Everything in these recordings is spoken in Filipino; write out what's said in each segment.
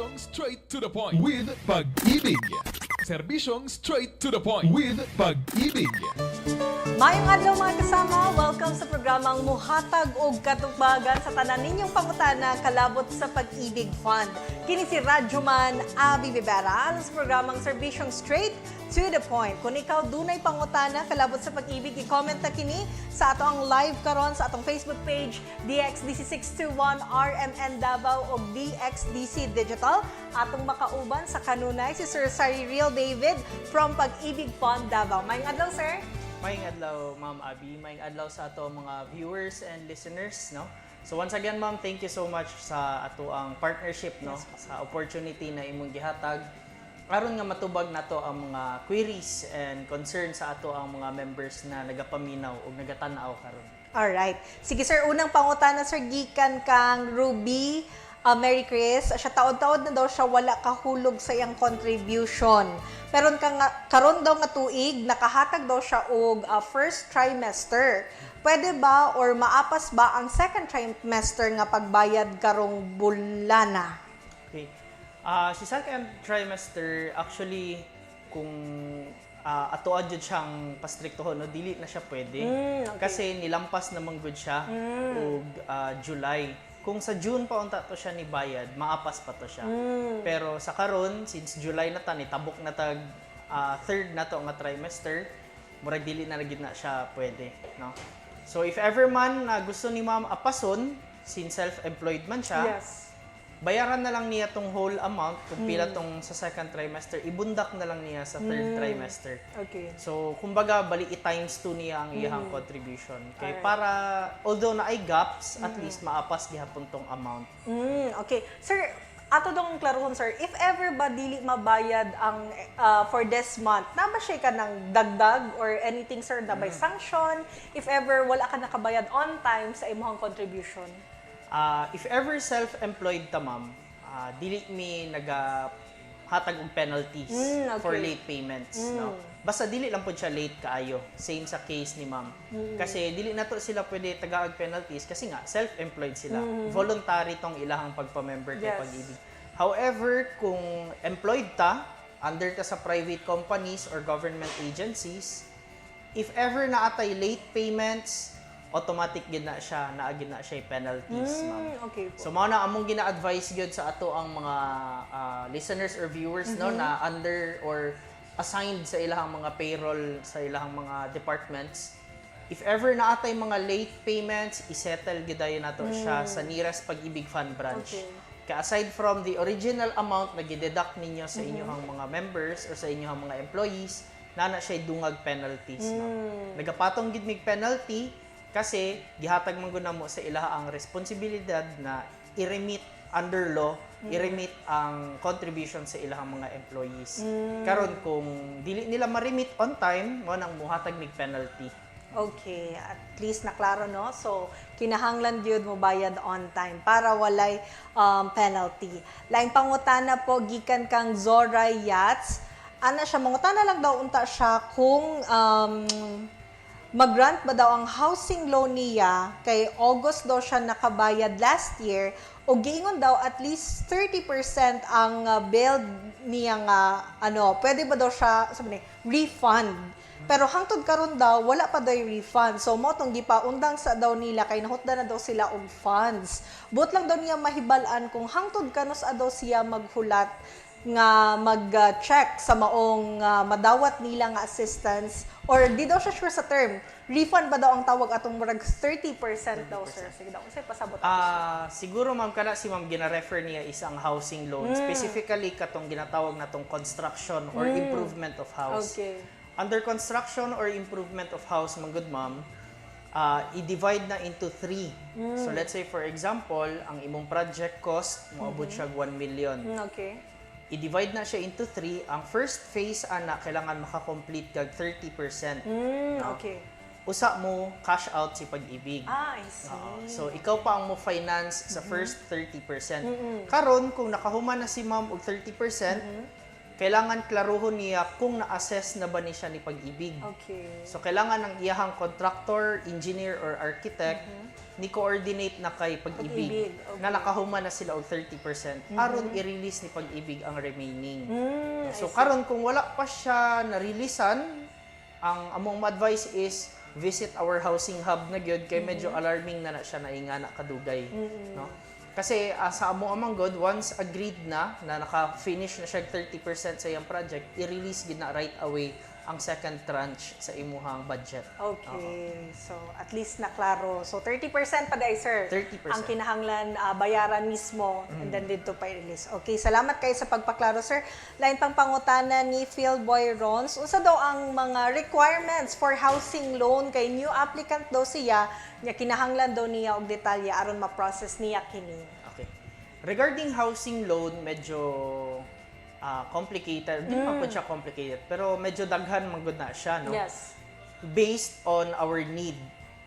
Serbisyong straight to the point with pag-ibig. Serbisyong straight to the point with pag-ibig. Mayong adlaw mga kasama, welcome sa programang Muhatag og Katubagan sa tanan ninyong pangutana kalabot sa Pag-ibig Fund. Kini si Radyoman Abi Bibera sa programang Serbisyong Straight to the Point. Kung ikaw dunay pangutana kalabot sa Pag-ibig, i-comment na kini sa ato ang live karon sa atong Facebook page DXDC621 RMN Davao o DXDC Digital. Atong makauban sa kanunay si Sir Cyril David from Pag-ibig Fund Davao. Mayong adlaw, sir. Maing adlaw, Ma'am Abby. Maing adlaw sa ato mga viewers and listeners, no? So once again, Ma'am, thank you so much sa ato ang partnership, no? Sa opportunity na imong gihatag. Aron nga matubag nato ang mga queries and concerns sa ato ang mga members na nagapaminaw o nagatanaw karon. Alright. Sige sir, unang pangutana sir, gikan kang Ruby uh, Mary Chris. Siya taod-taod na daw siya wala kahulog sa iyang contribution. Pero ka karon daw nga tuig, nakahatag daw siya og uh, first trimester. Pwede ba or maapas ba ang second trimester nga pagbayad karong bulana? Ah, si second trimester, actually, kung uh, atuad jud siyang pastriktohon, no, dili na siya pwede. Mm, okay. Kasi nilampas namang good siya og ah, July. Kung sa June pa unta to siya ni bayad, maapas pa to siya. Pero sa karon, since July na ta, nitabok na tag ah, third na to nga trimester, murag dili na lagi na siya pwede, no? So if ever man na gusto ni ma'am apason, since self-employed man siya, Yes. Bayaran na lang niya tong whole amount kung pila tong sa second trimester, ibundak na lang niya sa third trimester. Okay. So, kumbaga, bali i-times 2 niya ang iyang contribution. Okay, para, although na ay gaps, at least maapas gihapon tong amount. Mm, okay. Sir, ato dong klarohon sir, if ever ba dili mabayad ang uh, for this month, na ba siya ka ng dagdag or anything sir na by sanction? If ever wala ka nakabayad on time sa imong contribution? Ah, if ever self-employed ta, ma'am, ah, dili mi naga hatag og penalties Mm, okay. for late payments, no? Basta dili lang pud siya late kaayo. Same sa case ni ma'am. Kasi dili na to sila pwede tagaag penalties kasi nga self-employed sila. Voluntary tong ilahang pagpa-member kay Yes. pag-ibig. However, kung employed ta, under ta sa private companies or government agencies, if ever na atay late payments, automatic gid na siya, naagid na siya penalties, ma'am. Mm, okay po. So mao na among gina-advise gyud sa ato ang mga ah, listeners or viewers no na under or assigned sa ilahang mga payroll sa ilahang mga departments. If ever na atay mga late payments, isettle gidayon nato siya sa nearest Pag-ibig Fund branch. Okay. Kaya aside from the original amount na gideduct ninyo sa inyong mga members or sa inyong mga employees, nana siya dungag penalties. No? Nagapatong gid mig penalty kasi gihatag man gud mo sa ilaha ang responsibilidad na i-remit under law, i-remit ang contribution sa ilahang mga employees. Karon kung dili nila ma-remit on time, mo nang muhatag mig penalty. Okay, at least na klaro no. So kinahanglan gyud mo bayad on time para walay um, penalty. Lain pangutana po gikan kang Zora Yachts. Ana siya mangutana lang daw unta siya kung um, mag-grant ba daw ang housing loan niya kay August daw siya nakabayad last year o giingon daw at least 30% ang uh, bill niya nga ano pwede ba daw siya sabi ni refund? Pero hangtod karon daw wala pa daw refund. So mo tong gipaundang sa daw nila kay nahutda na daw sila og funds. But lang daw niya mahibal-an kung hangtod kanos daw siya maghulat nga mag-check sa maong uh, madawat nila nga assistance or di daw siya sure sa term. Refund ba daw ang tawag atong murag 30% daw sir? sige daw kasi pasabot ako. Ah, siguro ma'am kana si ma'am gina-refer niya isang housing loan, specifically katong ginatawag natong construction or improvement of house. okay. Under construction or improvement of house, mga good ma'am, ah, i-divide na into three. So let's say for example, ang imong project cost moabot siya 1 million. Mm, okay I-divide na siya into three. Ang first phase ana kailangan maka-complete kag 30%. mm, okay Usa mo cash out si pag-ibig. ah I see Oo. So, ikaw pa ang mo finance sa first 30%. Karon kung nakahuman na si ma'am og 30%, kailangan klaruhon niya kung na-assess na ba ni siya ni pag-ibig. Okay. So kailangan ng iyahang contractor, engineer or architect ni coordinate na kay Pag-ibig, pag-ibig okay. na nakahuma na sila og 30% aron i-release ni pag-ibig ang remaining. Mm, So karon kung wala pa siya na-releasean, ang among advice is visit our housing hub na gyud kay medyo alarming na na siya na ingana kadugay, no? Kasi ah, sa amo amang god once agreed na na naka-finish na siya 30% sa iyang project, i-release gid right away ang second tranche sa imuhang budget. Okay. So, at least na klaro. So, 30% pa dahil, sir. 30%. Ang kinahanglan ah, bayaran mismo and then dito pa i-release. Okay, salamat kayo sa pagpaklaro, sir. Lain pang pangutana ni Phil Boy Rons. Unsa daw ang mga requirements for housing loan kay new applicant daw siya nya kinahanglan daw niya og detalye aron ma-process niya kini. Okay. Regarding housing loan, medyo ah, complicated. Di naman po siya complicated, pero medyo daghan man gud na siya, no? Yes. based on our need.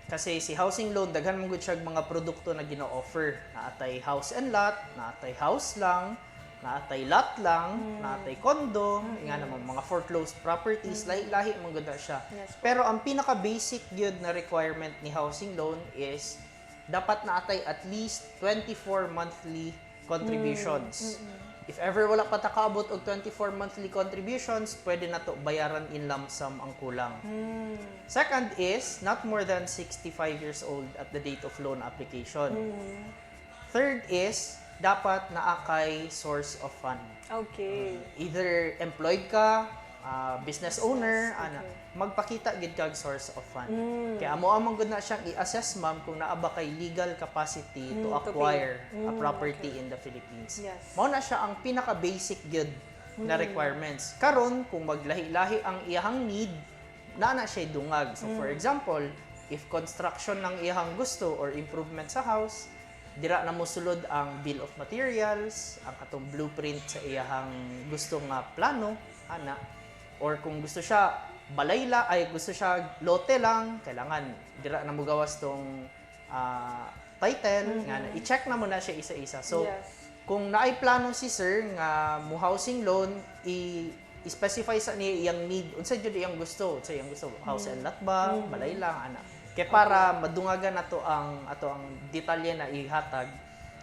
Kasi si housing loan, daghan mong siya mga produkto na gino-offer. Naatay house and lot, naatay house lang, naatay lot lang, naatay condo, nga naman mga foreclosed properties, lahi-lahi mong na siya. Yes po. Pero ang pinaka-basic yun na requirement ni housing loan is dapat naatay at least 24 monthly contributions. If ever wala pa takaabot og 24 monthly contributions, pwede na to bayaran in lump sum ang kulang. Second is not more than 65 years old at the date of loan application. Third is dapat naakay source of fund. Okay. Either employed ka, ah, business owner, ana, magpakita gid kag source of fund. Kaya amo amang gud na siyang i-assess ma'am kung naa ba kay legal capacity to Mm, to acquire a property in the Philippines. Yes. Mao na siya ang pinaka-basic gud na requirements. Karon kung maglahi-lahi ang iyahang need, na na siya dungag. So for example, if construction ng iyahang gusto or improvement sa house, dira na mo sulod ang bill of materials, ang atong blueprint sa iyahang gusto nga plano, ana. Or kung gusto siya balay la, ay gusto siya lote lang, kailangan dira na mo gawas tong ah, title, nga na, i-check na mo na siya isa-isa. So, Yes. kung naay plano si sir nga mo housing loan i specify sa niya iyang need unsa jud iyang gusto? Unsa iyang gusto? House and lot ba? Balay lang ana kay para madungagan nato ang ato ang detalye na ihatag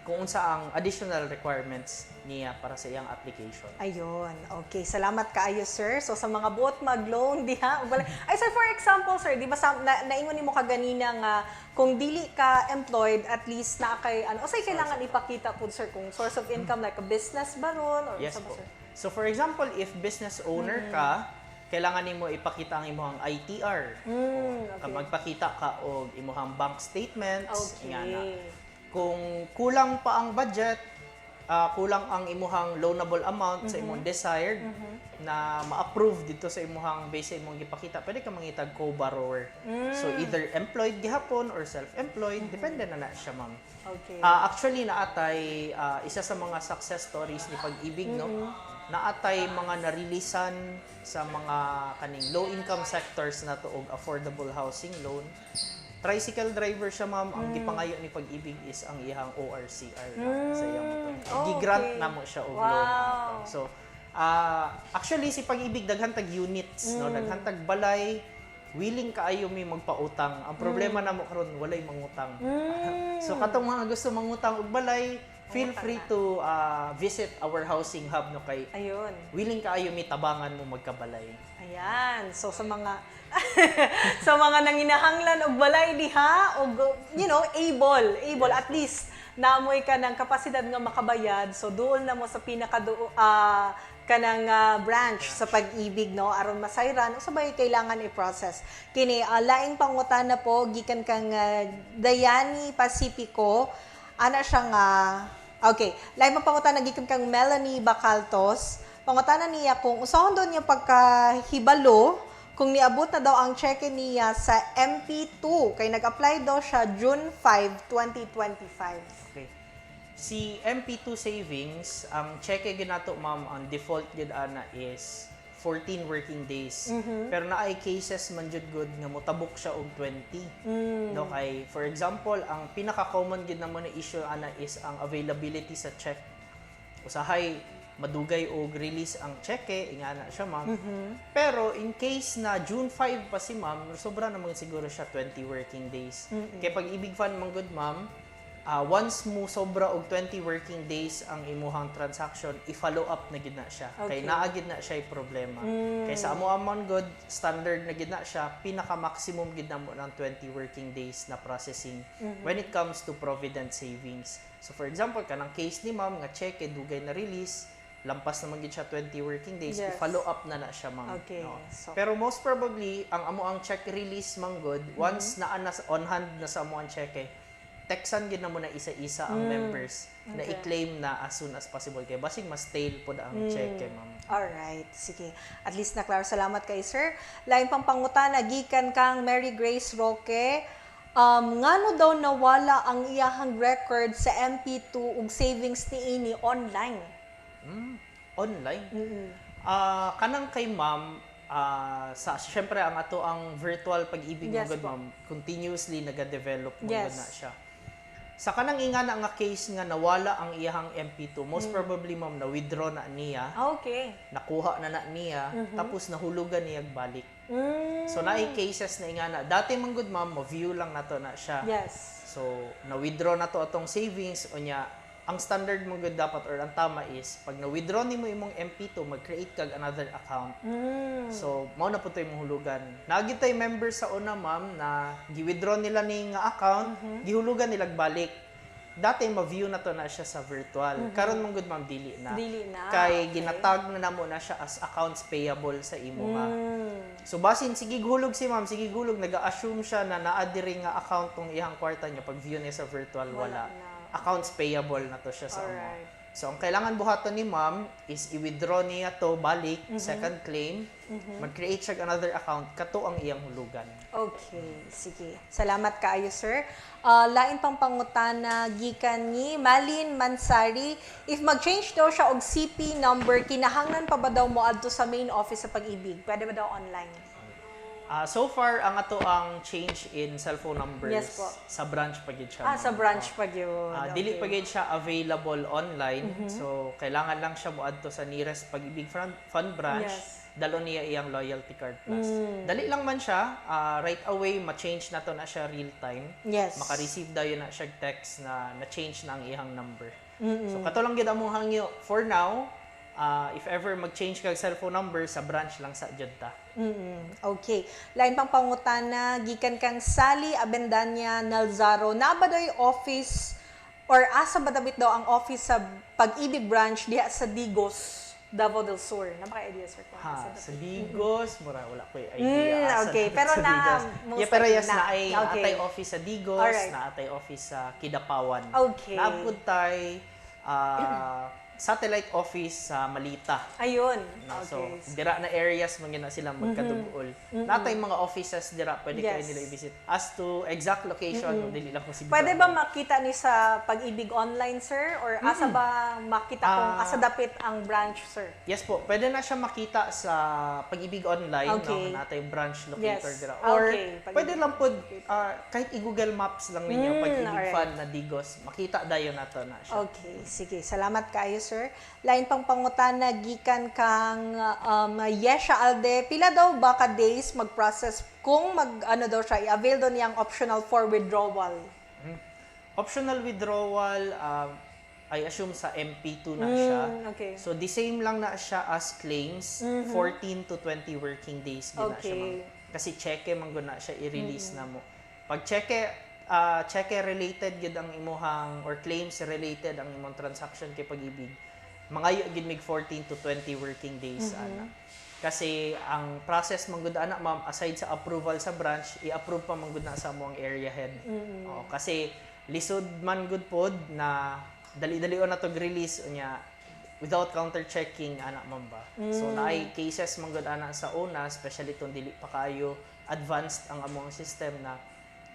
kung unsa ang additional requirements niya para sa iyang application Ayun. Okay. Salamat kaayo, sir. So, sa mga buot mag-loan, diha. ug balay- Ay, sir, for example, sir, di ba sa, na, naingon ni mo kaganina nga, kung dili ka employed, at least na kay, ano, usay kailangan ipakita po, sir, kung source of income, like a business ba ron? Or yes unsa ba, sir? so for example if business owner ka kailangan nimo ipakita ang imong ITR Mm, Ka okay. magpakita ka og imong bank statements nga na. Kung kulang pa ang budget, ah, kulang ang imuhang loanable amount sa imong desired na ma-approve dito sa imuhang base sa imong gipakita, pwede ka mangitag co-borrower. So either employed gihapon or self-employed, depende na na siya, ma'am. Okay. Ah, actually naatay ah, isa sa mga success stories ni Pag-ibig no. Naatay mga narilisan sa mga kaning low income sectors na to og affordable housing loan. Tricycle driver siya ma'am, ang gipangayo ni Pag-ibig is ang iyang ORCR na sa iyang. Oh, Gi-grant okay. na mo siya og Wow. loan. So ah, actually si Pag-ibig daghan tag units no, daghan tag balay willing kaayo mi magpautang. Ang problema na mo karon walay mangutang. So katong mga gusto mangutang og balay, feel free to uh, visit our housing hub no kay Ayun. willing kaayo mi tabangan mo magkabalay. Ayan. So sa mga sa mga nanginahanglan og balay diha og you know, able, able at least naamoy ka ng kapasidad nga makabayad. So doon na mo sa pinaka ah kanang ah, branch sa pag-ibig no aron masayran usabay kailangan i-process kini ah, laing pangutana po gikan kang ah, Dayani Pacifico ana siya nga okay laing pang pangutana gikan kang Melanie Bacaltos pangutana niya kung usahon daw niya pagkahibalo kung niabot na daw ang cheque niya sa MP2 kay nag-apply daw siya June 5, 2025. Okay. Si MP2 savings, ang cheque ginato ma'am ang default gid ana is 14 working days. Pero naay cases man jud good nga motabok siya og 20. No kay for example, ang pinaka common gid naman na issue ana is ang availability sa check. Usahay madugay og release ang cheque, ingana siya ma'am. Mm-hmm. Pero in case na June 5 pa si ma'am, sobra naman siguro siya 20 working days. Kaya pag ibig fan man good ma'am, ah, once mo sobra og 20 working days ang imuhang transaction, i-follow up na gid na siya. Kay Okay. Mm. naagid na siya problema. Kay sa amo amon good standard na gid na siya, pinaka maximum gid na mo ng 20 working days na processing Mm-hmm. when it comes to provident savings. So for example, kanang case ni ma'am nga cheque dugay na release, lampas naman gid siya 20 working days, Yes. i-follow up na na siya ma'am. Okay. No? So, Pero most probably, ang amo ang check release man good, once na anas on hand na sa amo ang check eh, texan gid na mo na isa-isa ang members na Okay. i-claim na as soon as possible kay basig mas tail po ang check eh, ma'am. Alright, sige. At least na klaro. Salamat kay sir. Lain pang pangutana, gikan kang Mary Grace Roque. Um, ngano daw nawala ang iyahang record sa MP2 ug savings ni ini online? Mm, online. Ah, kanang kay ma'am, ah, sa syempre ang ato ang virtual pag-ibig Yes ma'am, continuously naga-develop mo Yes. na siya. Sa kanang inga na nga case nga nawala ang iyahang MP2, most Mm. probably ma'am na withdraw na niya, Ah, Okay. nakuha na na niya, tapos nahulugan niya balik. Mm, So naay cases na inga na dati man good ma'am, mo view lang nato na siya. yes. So na-withdraw na to atong savings o niya ang standard mo good dapat or ang tama is pag na-withdraw nimo imong MP2, mag-create kag another account. Mm, So, mao na po yung hulugan. Nagitay members sa una, ma'am, na gi-withdraw nila ni nga account, Mm-hmm. gihulugan nila balik. Dati, ma-view na to na siya sa virtual. Karon mong good, ma'am, dili na. Mm-hmm. Dili na, Kay okay. ginatag na namo na siya as accounts payable sa imo ha. mm, So, basin, sige gulog si ma'am, sige gulog, nag-assume siya na naa diri nga account tong iyang kwarta niya pag view niya sa virtual, Wala wala. na. Accounts payable na to siya sa amo. Alright. So, ang kailangan buhaton ni ma'am is i-withdraw niya to balik, Mm-hmm. second claim, mag-create siya another account, kato ang iyang hulugan. Okay, sige. Salamat kaayo, sir. Ah, lain pang pangutana gikan ni Malin Mansari, if mag-change daw siya og CP number, kinahanglan pa ba daw mo adto sa main office sa pag-ibig? Pwede ba daw online? Ah, so far, ang ato ang change in cellphone numbers Yes po. sa branch pa gid siya. Ah, sa branch pa yun. Ah, dili pa siya available online. So, kailangan lang siya moadto sa nearest Pag-ibig Fund, branch. Yes. Dalo niya iyang loyalty card plus. Dali lang man siya, ah, right away ma-change na to na siya real time. Yes. Maka-receive daw yun na siya text na na-change na ang iyang number. So kato lang gid among hangyo for now. Ah, if ever mag-change kag cellphone number sa branch lang sa jud ta. Mm-mm. Okay. Lain pang pangutana, gikan kang Sally Abendanya Nalzaro, na ba yung office or asa ba dabit daw ang office sa Pag-ibig branch diha sa Digos, Davao del Sur? Napaka-idea, sir. kung Ha, sa Digos, mura wala ko idea. Mm, asa okay. dapat Pero sa na- most Yeah, pero yes, na. na ay Okay. atay office sa Digos, Alright. na atay office sa Kidapawan. Okay. Naapod tay ah, satellite office sa Malita. Ayun. No, Okay. So, dira na areas man na sila magkadugol. Natay mga offices dira, pwede kayo Yes. nila i-visit. As to exact location, dili lang ko siguro. Pwede ba makita ni sa Pag-ibig online, sir? Or asa ba makita kung Ah. asa dapit ang branch, sir? Yes po, pwede na siya makita sa Pag-ibig Online, Okay. no, natay branch locator Yes. dira. Or Okay, Pag-ibig. pwede lang po, ah, kahit i-Google Maps lang ninyo, Mm, Pag-ibig alright. fan na Digos, makita dayon nato na siya. Okay, sige. Salamat kayo, sir. Lain pang pangutana, gikan kang um, Yesha Alde, pila daw ba ka days mag-process kung mag, ano daw siya, i-avail daw niyang optional for withdrawal? Optional withdrawal, ah, I assume sa MP2 na siya. Mm, okay. So, the same lang na siya as claims, 14 to 20 working days din na siya, Okay. Kasi cheque man gud na siya i-release na mo. Pag cheque, ah, cheque related gid ang imuhang or claims related ang imong transaction kay pag-ibig. Mga gid mig 14 to 20 working days ana. Kasi ang process man gud ana ma'am aside sa approval sa branch, i-approve pa man gud na sa among area head. Oo, kasi lisod man gud pod na dali-dali na to release unya without counter checking ana man ba. So naay cases man gud ana sa una, especially tong dili pa kayo advanced ang among system na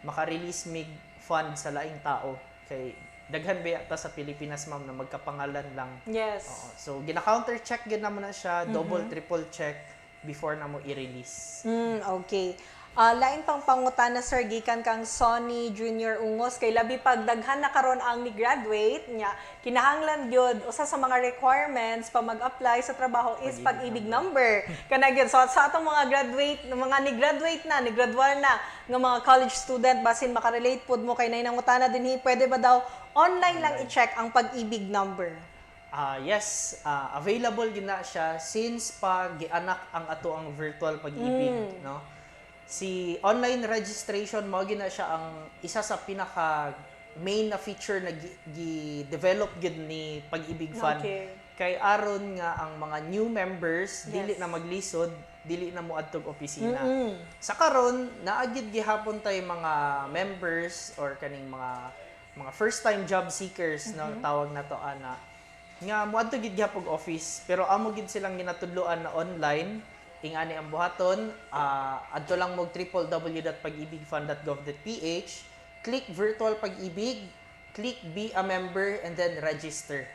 maka-release mig fund sa laing tao kay daghan ba ta sa Pilipinas ma'am na magkapangalan lang Yes. Oo. So, gina-counter check gid naman na siya, double, triple check before na mo i-release. Mm, okay. Ah, lain pang pangutana sir gikan kang Sony Junior Ungos. Kay labi pag daghan na karon ang ni graduate nya kinahanglan gyud usa sa mga requirements pa mag-apply sa trabaho is pag-ibig number. kana gyud so sa atong mga graduate mga ni graduate na ni gradual na nga mga college student basin makarelate pud mo kay nay nangutana dinhi pwede ba daw online lang i-check ang pag-ibig number? Ah, yes, ah, available gina siya since pag gianak ang ato ang virtual pag-ibig, no? Si online registration mo gina siya ang isa sa pinaka main na feature na gi- gi-develop gid ni Pag-ibig Fund. Okay. Kay aron nga ang mga new members dili Yes. na maglisod, dili na mo adtog opisina. Sa karon naagid gihapon tay mga members or kaning mga mga first time job seekers no tawag na to ana nga moadto gid gyapon og office pero amo gid silang ginatudloan na online ingani ang buhaton ah, adto lang mo www.pagibigfund.gov.ph click virtual pag-ibig click be a member and then register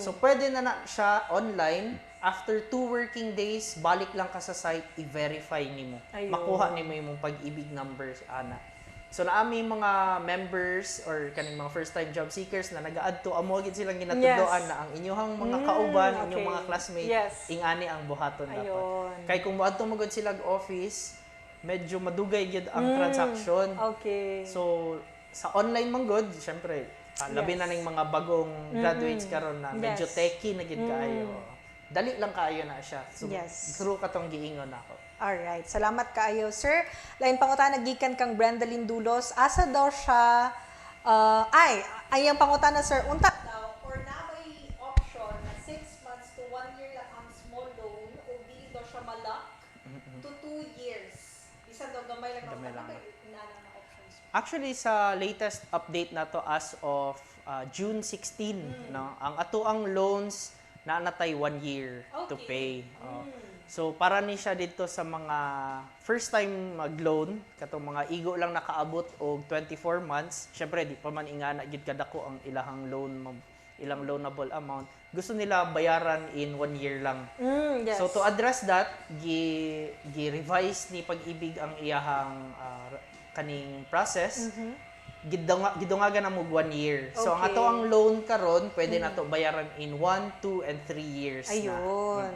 So, pwede na na siya online. After two working days, balik lang ka sa site, i-verify nimo. Makuha nimo yung pag-ibig numbers, ana. So, naami mga members or kaning mga first-time job seekers na nag-add to, amo gid silang ginatudoan Yes. na ang inyong mga Mm, kauban, inyong okay. mga classmates, Yes. ingani ang buhaton dapat. Ayun. Kay kung moadto mo gud sila office, medyo madugay gid ang Mm. transaction. okay So, sa online man good, syempre, ah, labi Yes. na ning mga bagong graduates karon na medyo Yes. Mm. techy na gid kaayo. Dali lang kaayo na siya. So, Yes. through katong giingon ako. Alright, salamat kaayo, sir. Lain pangutana gikan kang Brenda Lindulos. Asa daw siya ah, ay ay ang pangutana sir, unta daw or na may option na 6 months to 1 year lang ang small loan o dili daw siya malak to 2 years. Bisan daw gamay lang Gamay lang. na. Actually sa latest update na to as of ah, June 16, no. Ang ato ang loans na natay one year to pay. Okay. Oh. So para ni siya dito sa mga first time mag-loan, katong mga igo lang nakaabot og 24 months, syempre di pa man ingana gid kadako ang ilahang loan ilang loanable amount. Gusto nila bayaran in one year lang. Mm, yes. So to address that, gi gi-revise ni pag-ibig ang iyahang ah, kaning process. Gidunga gidungagan na mo one year. So ang Okay. ato ang loan karon, pwede na to bayaran in 1, 2 and 3 years na. Ayun.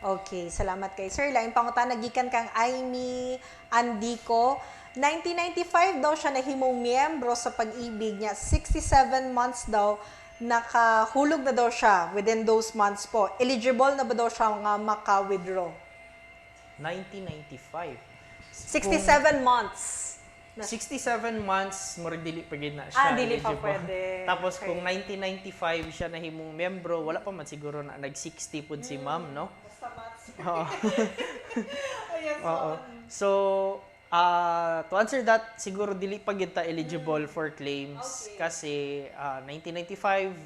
Okay, salamat kay Sir. Lain pangutana gikan kang Aimee Andico. 1995 daw siya nahimong miyembro sa pag-ibig niya. 67 months daw nakahulog na daw siya within those months po. Eligible na ba daw siya nga maka-withdraw? 1995. 67 months. 67 months, mo rin dili pa na siya. Ah, dili pa pwede. Tapos Okay. kung 1995 siya nahimong miyembro, wala pa man siguro na nag-60 pud si ma'am, no? Basta months. Oo. Ayun, so, Oo. So, ah to answer that, siguro dili pa gid ta eligible for claims Okay. kasi ah, 1995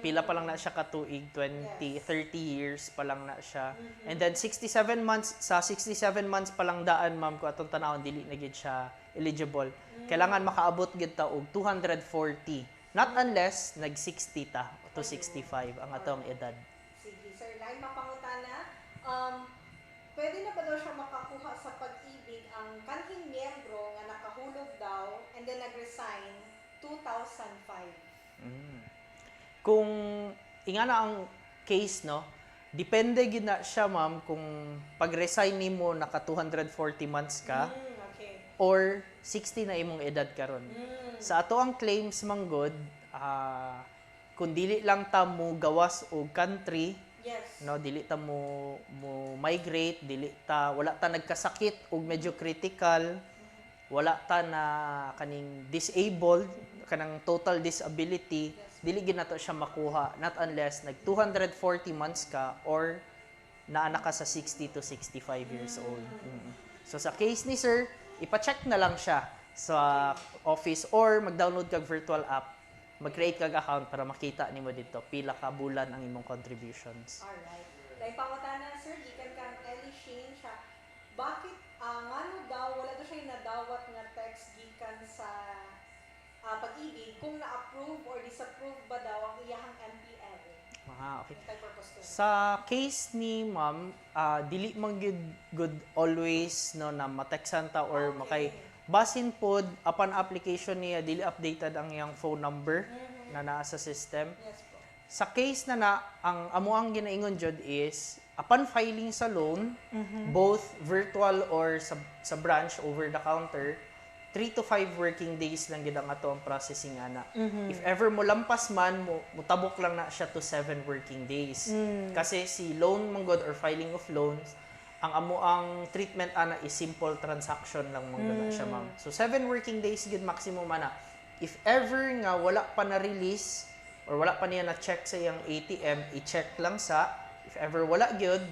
pila pa lang na siya katuig 20 30 years pa lang na siya. And then 67 months sa 67 months pa lang daan ma'am ko atong tanawon dili na gid siya eligible. Kailangan makaabot gid ta og 240. Not unless nag 60 ta to 65 ang atong edad. Sige, sir. Lain mapangutana. Um, pwede na ba daw siya makakuha sa pag-ibig ang kanhing miyembro nga nakahulog daw and then nag-resign 2005? kung ingana ang case no depende gid na siya ma'am kung pag-resign nimo naka 240 months ka Mm, okay. or 60 na imong edad karon sa ato ang claims manggod ah kung dili lang ta mo gawas og country Yes. no dili ta mo mo migrate dili ta wala ta nagkasakit ug medyo critical wala ta na kaning disabled kanang total disability dili gid nato siya makuha not unless nag 240 months ka or naanak ka sa 60 to 65 years old Mm. so sa case ni sir ipa-check na lang siya sa office or mag-download kag virtual app mag-create kag account para makita nimo dito pila ka bulan ang imong contributions Alright. Lain pangutana, sir. Gikan kang Ellie Shane siya. Bakit, ah, ngano daw, wala daw siya nadawat nga text gikan sa ah, pag-ibig kung na-approve or disapprove ba daw ang iyahang MPL? Ah, okay. Sa case ni ma'am, ah, dili man good, good always no na mateksan ta or makay basin pod upon application niya dili updated ang iyang phone number na naa sa system. Sa case na na ang amo ang ginaingon jud is upon filing sa loan, both virtual or sa, sa branch over the counter, 3 to 5 working days lang gid ang ato ang processing ana. If ever mo lampas man, mo, mutabok lang na siya to 7 working days. Kasi si loan manggod or filing of loans, ang amo ang treatment ana is simple transaction lang manggod na siya ma'am. So 7 working days gid maximum ana. If ever nga wala pa na release or wala pa niya na check sa iyang ATM, i-check lang sa if ever wala gyud,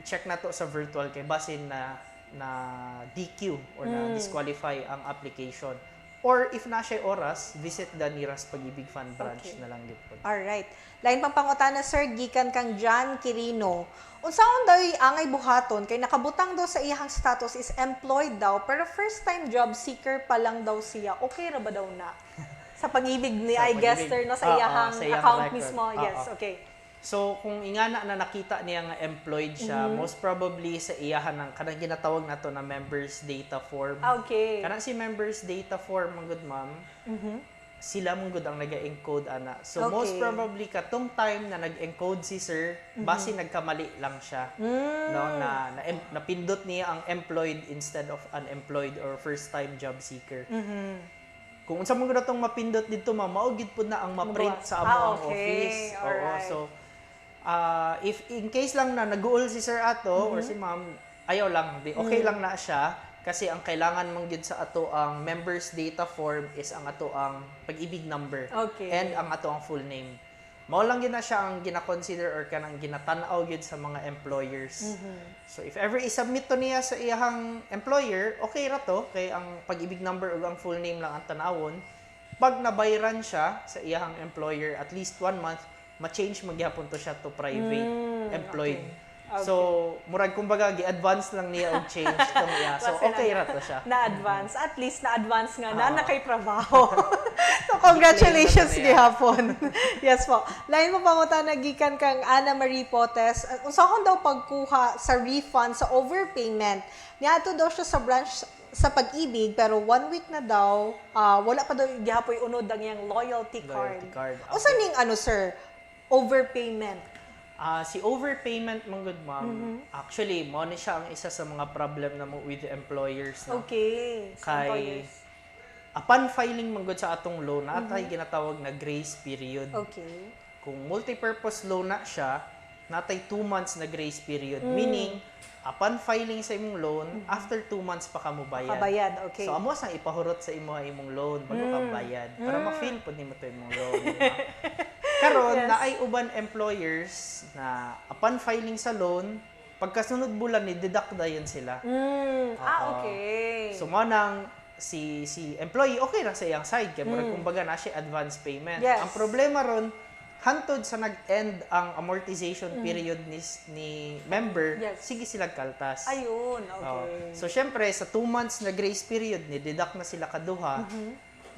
i-check na to sa virtual kay basin na na DQ or na disqualify ang application. Or if na siya oras, visit the nearest Pag-ibig Fund branch Okay. na lang dito. Alright. Lain pang pangutana, sir, gikan kang John Quirino. Unsaon daw angay buhaton kay nakabutang daw sa iyang status is employed daw pero first time job seeker pa lang daw siya. Okay ra ba daw na? Sa pag-ibig ni Sa I guess pag-ibig. sir no sa Ah, ah, iyang account record. mismo. Ah, yes, okay. So, kung ingana na nakita niya nga employed siya, Mm-hmm. most probably sa iyahan ng kanang ginatawag na to na members data form. Okay. Kanang si members data form, mga good ma'am, sila mong good ang nag-encode ana. So Okay. most probably katong time na nag-encode si sir, base nagkamali lang siya. No na, na em- napindot niya ang employed instead of unemployed or first time job seeker. Kung unsa man gud atong mapindot dito ma'am, mao gid pud na ang ma-print sa Ah, among okay. office. Oo, Alright. so ah if in case lang na nag-uol si sir ato or si ma'am, ayaw lang, di okay lang na siya kasi ang kailangan mong sa ato ang members data form is ang ato ang pag-ibig number Okay. and ang ato ang full name. Mao lang gyud na siya ang gina-consider or kanang ginatan-aw gyud sa mga employers. So if ever i-submit to niya sa iyang employer, okay ra to kay ang pag-ibig number ug ang full name lang ang tanawon. Pag nabayran siya sa iyang employer at least one month, ma-change magyapon to siya to private employed. okay. So, murag kumbaga gi-advance lang niya og change tong iya. So okay na- ra to siya. Na-advance. At least na-advance nga na Oo. na kay trabaho. so, congratulations na gihapon. yes po. Lain mo pangutan nagikan kang Ana Marie Potes. Uh, Unsahon daw pagkuha sa refund sa overpayment. Niadto daw siya sa branch sa pag-ibig pero one week na daw ah, wala pa daw gihapoy unod ang iyang loyalty card. Loyalty card, O sa ning ano sir? Overpayment. Ah, si overpayment mong good ma'am, Mm-hmm. actually mo siya ang isa sa mga problem na mo with employers no? Okay. Kay employers. upon filing mong good sa atong loan, natay ginatawag na grace period. Mm-hmm. Okay. Kung multi-purpose loan na siya, natay 2 months na grace period. Mm. Meaning, upon filing sa imong loan, after 2 months pa ka mo bayad. Kabayad, Mm-hmm. okay. So, amo sang ipahurot sa imo ang imong loan bago ka bayad para ma-feel pud nimo to imong loan. di ba? Karon Yes. na ay uban employers na upon filing sa loan, pagkasunod bulan ni deduct dayon sila. Mm, ah, Oo. okay. So mo nang si si employee okay ra sa iyang side kay murag kumbaga na siya advance payment. Mm. Yes. Ang problema ron hantod sa nag-end ang amortization period ni ni member, Mm. Yes. sige sila kaltas. Ayun, okay. So syempre sa 2 months na grace period ni deduct na sila kaduha.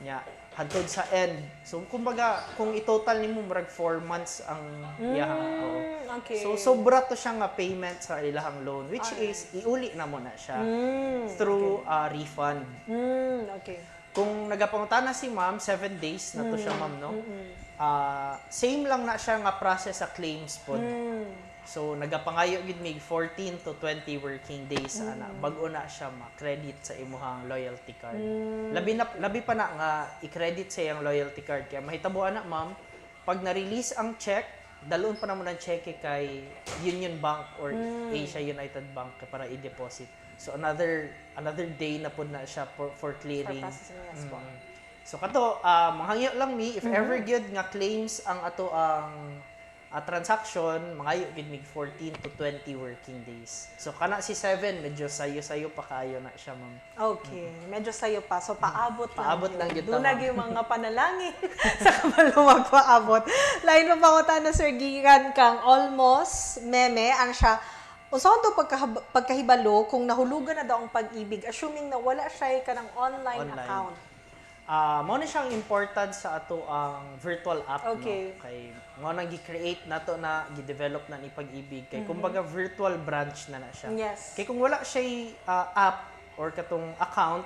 Nya hantod sa end. So kumbaga kung i-total nimo murag 4 months ang oo. Mm, okay. So sobra to siya nga payment sa ilahang loan which is iuli na mo na siya Mm, through uh, refund. mm, okay. Kung nagapangutana si ma'am, 7 days na to siya ma'am, no? Ah, same lang na siya nga process sa claims pod. Mm, So nagapangayo gid mig 14 to 20 working days ana bag-o na siya ma-credit sa imuhang loyalty card. Labi na labi pa na nga i-credit sa iyang loyalty card kaya mahitabo ana ma'am pag na-release ang check dalon pa naman ang cheque kay Union Bank or Asia United Bank para i-deposit. So another another day na pud na siya for, for clearing. processing, yes. Mm. So kato ah, manghangyo lang mi if ever gyud nga claims ang ato ang ah, transaction mangayo gid mig 14 to 20 working days. So kana si 7 medyo sayo-sayo pa kayo na siya ma'am. Okay, medyo sayo pa. So, paabot lang. Paabot lang yun, Dunag yung mga panalangin sa kabalo magpaabot. Lain mo pangutan na Sir Gigan kang almost meme. Ano siya, Usaon to pagkahibalo kung nahulugan na daw ang pag-ibig, assuming na wala siya ka ng online, Online. account. Ah, mo na siyang important sa ato ang virtual app Okay. no kay mo nang gi-create nato na gi-develop na ni pag-ibig kay kumbaga virtual branch na na siya. Yes. Kay kung wala siya ah, app or katong account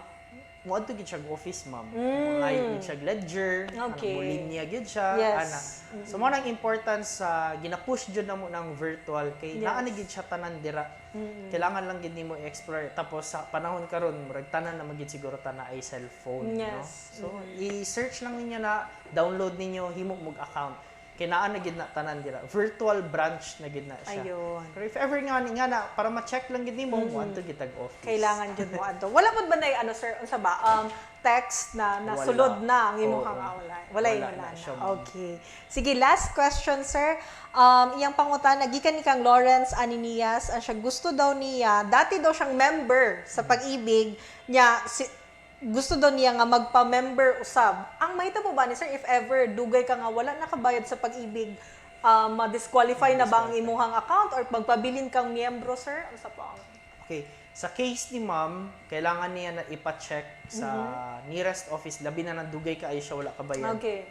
mo adto gid siya office ma'am. Ngayon gid siya ledger, Mm. Okay. mo linya gid siya Yes. ana. So mo nang importance sa gina-push jud namo ng virtual Yes. kay naa na gid siya tanan dira. Kailangan lang gid nimo i-explore tapos sa panahon karon murag tanan na magid siguro ta ay cellphone no. Yes. So i-search lang ninyo na download ninyo himo mog account. Kay naa na gid na tanan dira. Virtual branch na gid na siya. Ayun. Pero if ever nga nga na para ma-check lang gid nimo mo adto gid tag office. Kailangan jud mo adto. Wala pud ba na ano sir, unsa ba? Um text na nasulod na ang imong Oo. wala. Wala, wala, na na. Okay. Sige, last question sir. Um iyang pangutana gikan ni kang Lawrence Aninias, ang siya gusto daw niya, dati daw siyang member sa pag-ibig niya si, gusto daw niya nga magpa-member usab. Ang mahita mo ba ni sir if ever dugay ka nga wala nakabayad sa pag-ibig, um, ma-disqualify na ba ang imuhang account or magpabilin kang miyembro sir? Unsa pa ang Okay. Sa case ni ma'am, kailangan niya na ipa-check sa nearest office labi na nandugay ka ay siya wala ka bayad. Okay.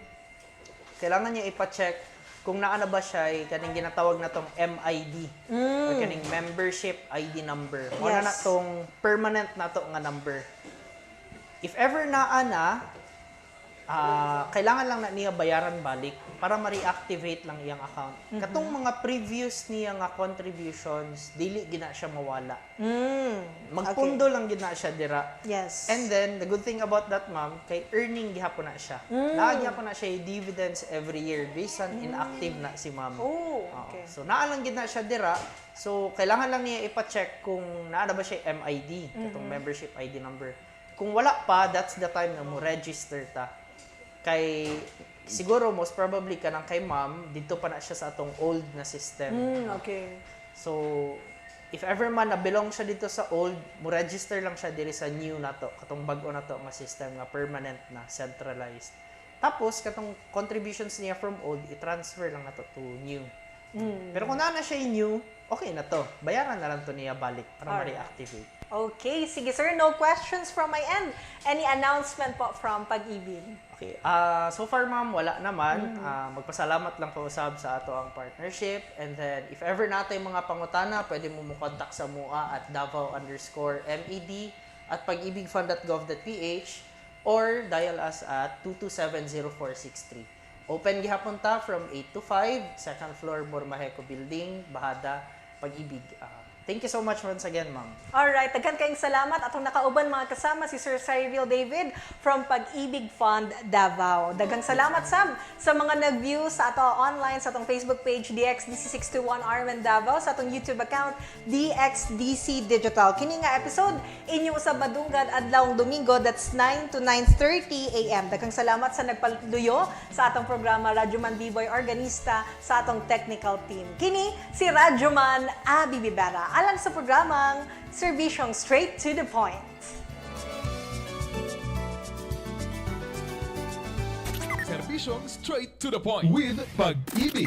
Kailangan niya ipa-check kung naa na ba siya ay kaning ginatawag na tong MID or kaning membership ID number. Yes. na tong permanent na to nga number. If ever naa na, ah, kailangan lang na niya bayaran balik para ma-reactivate lang iyang account. Katong mga previous niya nga contributions, dili gina siya mawala. Mm. Magpundo lang gina siya dira. Yes. And then, the good thing about that, ma'am, kay earning gihapon na siya. Mm. gihapon na siya yung dividends every year based on inactive na si ma'am. Oh, okay. So, naa lang gid na siya dira. So, kailangan lang niya ipa-check kung naa na ba siya MID, Mm-hmm. itong membership ID number. Kung wala pa, that's the time na mo register ta. Kay siguro most probably ka kay ma'am, dito pa na siya sa atong old na system. Mm, okay. So, if ever man na belong siya dito sa old, mo register lang siya diri sa new na to, katong bag-o na to nga system nga permanent na centralized. Tapos katong contributions niya from old, i-transfer lang na to new. Pero kung na na siya new, okay na to. Bayaran na lang to niya balik para ma-reactivate. Okay, sige sir, no questions from my end. Any announcement po from Pag-ibig? Okay. Ah, so far ma'am, wala naman. Ah, magpasalamat lang po usab sa ato ang partnership. And then, if ever natin mga pangutana, pwede mo mo contact sa MUA at Davao underscore MED at pagibigfund.gov.ph or dial us at 2270463. Open gihapon ta from 8 to 5, second floor Bormaheco Building, Bahada, Pag-ibig. Ah, thank you so much once again, ma'am. Alright, daghan kayong salamat. Atong nakauban mga kasama si Sir Cyril David from Pag-ibig Fund Davao. Daghang salamat Sam sa mga nag-view sa ato online sa atong Facebook page DXDC621 Armen Davao sa atong YouTube account DXDC Digital. Kini nga episode inyo sa Badunggan adlawng Domingo that's 9 to 9:30 AM. Daghang salamat sa nagpaluyo sa atong programa Radyoman B-Boy Organista sa atong technical team. Kini si Radyoman Abi Bibera alang sa programang Servisyong Straight to the Point. Serbisyong straight to the point with Pag-ibig.